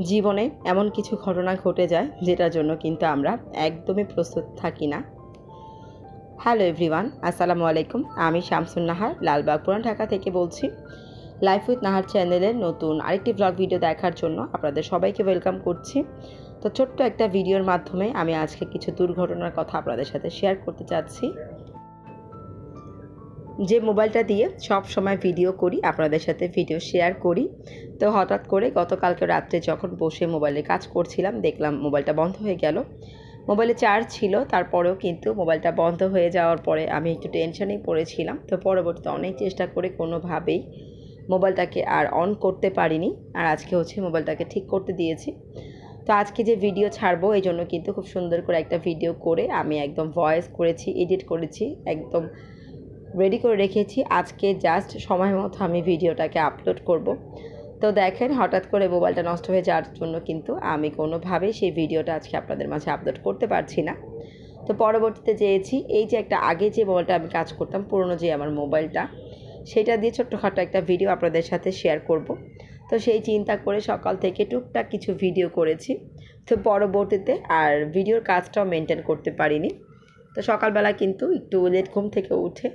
জীবনে এমন কিছু ঘটনা ঘটে যায় যেটার জন্য কিন্তু আমরা একদমই প্রস্তুত থাকি না। হ্যালো এভরিওয়ান আসসালামু আলাইকুম। আমি শামসুন নাহার, লালবাগ পুরান ঢাকা থেকে বলছি। লাইফ উইথ নাহার চ্যানেলের নতুন আরেকটি ব্লগ ভিডিও দেখার জন্য আপনাদের সবাইকে ওয়েলকাম করছি। তো ছোট্ট একটা ভিডিওর মাধ্যমে আমি আজকে কিছু দুর্ঘটনার কথা আপনাদের সাথে শেয়ার করতে চাচ্ছি। যে মোবাইলটা দিয়ে সব সময় ভিডিও করি, আপনাদের সাথে ভিডিও শেয়ার করি। তো হঠাৎ করে গতকালকে রাত্রে যখন বসে মোবাইলে কাজ করছিলাম, দেখলাম মোবাইলটা বন্ধ হয়ে গেল। মোবাইলে চার্জ ছিল, তারপরেও কিন্তু মোবাইলটা বন্ধ হয়ে যাওয়ার পরে আমি একটু টেনশনেই পড়েছিলাম। তো পরবর্তীতে অনেক চেষ্টা করে কোনোভাবেই মোবাইলটাকে আর অন করতে পারিনি। আর আজকে হচ্ছে মোবাইলটাকে ঠিক করতে দিয়েছি। তো আজকে যে ভিডিও ছাড়বো, এই জন্য কিন্তু খুব সুন্দর করে একটা ভিডিও করে আমি একদম ভয়েস করেছি এডিট করেছি, একদম রেডি করে রেখেছি। আজকে জাস্ট সময় মতো আমি ভিডিওটাকে আপলোড করব। তো দেখেন, হঠাৎ করে মোবাইলটা নষ্ট হয়ে যাওয়ার জন্য কিন্তু আমি কোনোভাবেই সেই ভিডিওটা আজকে আপনাদের মাঝে আপলোড করতে পারছি না। তো পরবর্তীতে চেয়েছি এই যে একটা আগে যে মোবাইলটা আমি কাজ করতাম, পুরনো যে আমার মোবাইলটা, সেটা দিয়ে ছোট্টখাটো একটা ভিডিও আপনাদের সাথে শেয়ার করব। তো সেই চিন্তা করে সকাল থেকে টুকটাক কিছু ভিডিও করেছি। তো পরবর্তীতে আর ভিডিওর কাজটাও মেনটেন করতে পারিনি। তো সকালবেলা কিন্তু একটু লেট ঘুম থেকে উঠে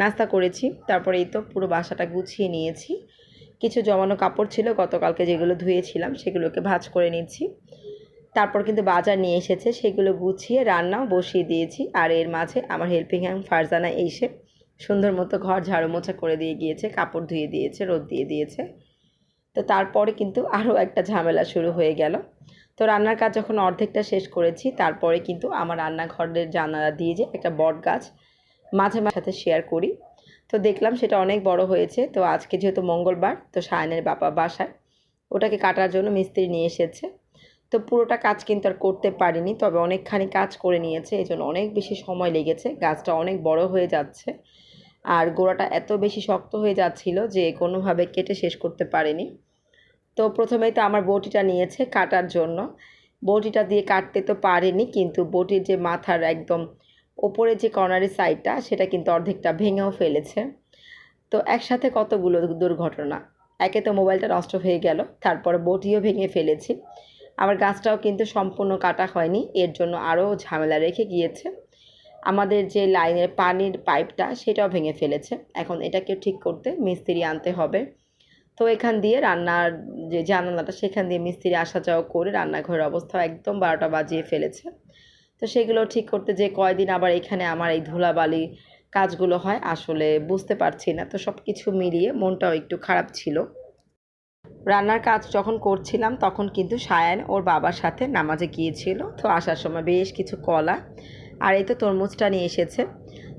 নাস্তা করেছি, তারপরে এই তো পুরো বাসাটা গুছিয়ে নিয়েছি। কিছু জমানো কাপড় ছিল, গতকালকে যেগুলো ধুয়েছিলাম সেগুলোকে ভাজ করে নিচ্ছি। তারপর কিন্তু বাজার নিয়ে এসেছে, সেগুলো গুছিয়ে রান্নাও বসিয়ে দিয়েছি। আর এর মাঝে আমার হেল্পিং হ্যান্ড ফারজানা এসে সুন্দর মতো ঘর ঝাড়ু মোছা করে দিয়ে গিয়েছে, কাপড় ধুয়ে দিয়েছে, রোদ দিয়ে দিয়েছে। তো তারপরে কিন্তু আরও একটা ঝামেলা শুরু হয়ে গেল। তো রান্নার কাজ যখন অর্ধেকটা শেষ করেছি, তারপরে কিন্তু আমার রান্নাঘরের জানালা দিয়ে যে একটা বট গাছ মাঝে মাঝে সাথে শেয়ার করি। তো দেখলাম সেটা অনেক বড় হয়েছে। তো আজকে যেহেতু মঙ্গলবার, তো সায়নের বাবা বাসায়। ওটাকে কাটার জন্য মিস্ত্রি নিয়ে এসেছে। তো পুরোটা কাজ কিন্তু আর করতে পারিনি, তবে অনেকখানি কাজ করে নিয়েছে। এই জন্য অনেক বেশি সময় লেগেছে। গাছটা অনেক বড় হয়ে যাচ্ছে। আর গোড়াটা এত বেশি শক্ত হয়ে যাচ্ছিল যে কোনোভাবে কেটে শেষ করতে পারেনি। তো প্রথমেই তো আমার বটিটা নিয়েছে কাটার জন্য। বটিটা দিয়ে কাটতে তো পারেনি, কিন্তু বটির যে মাথার একদম ওপরে যে কর্নারের সাইডটা সেটা কিন্তু অর্ধেকটা ভেঙেও ফেলেছে। তো একসাথে কতগুলো দুর্ঘটনা? একে তো মোবাইলটা নষ্ট হয়ে গেল, তারপরে বটিও ভেঙে ফেলেছি। আবার গাছটাও কিন্তু সম্পূর্ণ কাটা হয়নি, এর জন্য আরও ঝামেলা রেখে গিয়েছে। আমাদের যে লাইনের পানির পাইপটা, সেটাও ভেঙে ফেলেছে। এখন এটাকে ঠিক করতে মিস্ত্রি আনতে হবে। তো এখান দিয়ে রান্নার যে জানালাটা, সেখান দিয়ে মিস্ত্রি আসা যাওয়া করে রান্নাঘরের অবস্থা একদম বারোটা বাজিয়ে ফেলেছে। তো সেগুলো ঠিক করতে যে কয়দিন আবার এখানে আমার এই ধুলাবালি কাজগুলো হয়, আসলে বুঝতে পারছি না। তো সব কিছু মিলিয়ে মনটাও একটু খারাপ ছিল। রান্নার কাজ যখন করছিলাম তখন কিন্তু সায়ান ওর বাবার সাথে নামাজে গিয়েছিল। তো আসার সময় বেশ কিছু কলা আর এই তো তরমুজটা নিয়ে এসেছে।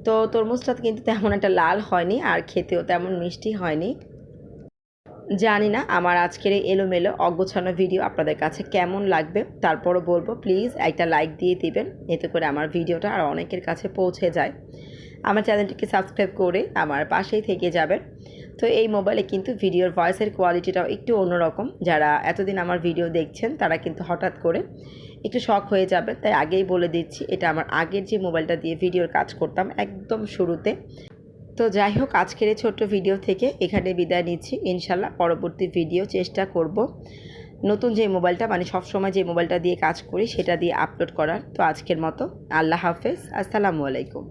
তো তরমুজটা কিন্তু তেমন একটা লাল হয়নি আর খেতেও তেমন মিষ্টি হয়নি। জানি না আমার আজকের এই এলোমেলো অগোছানো ভিডিও আপনাদের কাছে কেমন লাগবে, তারপরও বলব প্লিজ একটা লাইক দিয়ে দিবেন, এতে করে আমার ভিডিওটা আর অনেকের কাছে পৌঁছে যায়। আমার চ্যানেলটিকে সাবস্ক্রাইব করে আমার পাশেই থেকে যাবেন। তো এই মোবাইলে কিন্তু ভিডিওর ভয়েসের কোয়ালিটিটাও একটু অন্যরকম। যারা এতদিন আমার ভিডিও দেখছেন, তারা কিন্তু হঠাৎ করে একটু শখ হয়ে যাবে তাই আগেই বলে দিচ্ছি, এটা আমার আগের যে মোবাইলটা দিয়ে ভিডিওর কাজ করতাম একদম শুরুতে। তো যাই হোক আজকের এই ছোট্ট ভিডিও থেকে এখানে বিদায় নিচ্ছি। ইনশাল্লাহ পরবর্তী ভিডিও চেষ্টা করব। নতুন যে মোবাইলটা মানে সবসময় যে মোবাইলটা দিয়ে কাজ করি, সেটা দিয়ে আপলোড করার। তো আজকের মতো, আল্লাহ হাফেজ। আসসালামু আলাইকুম।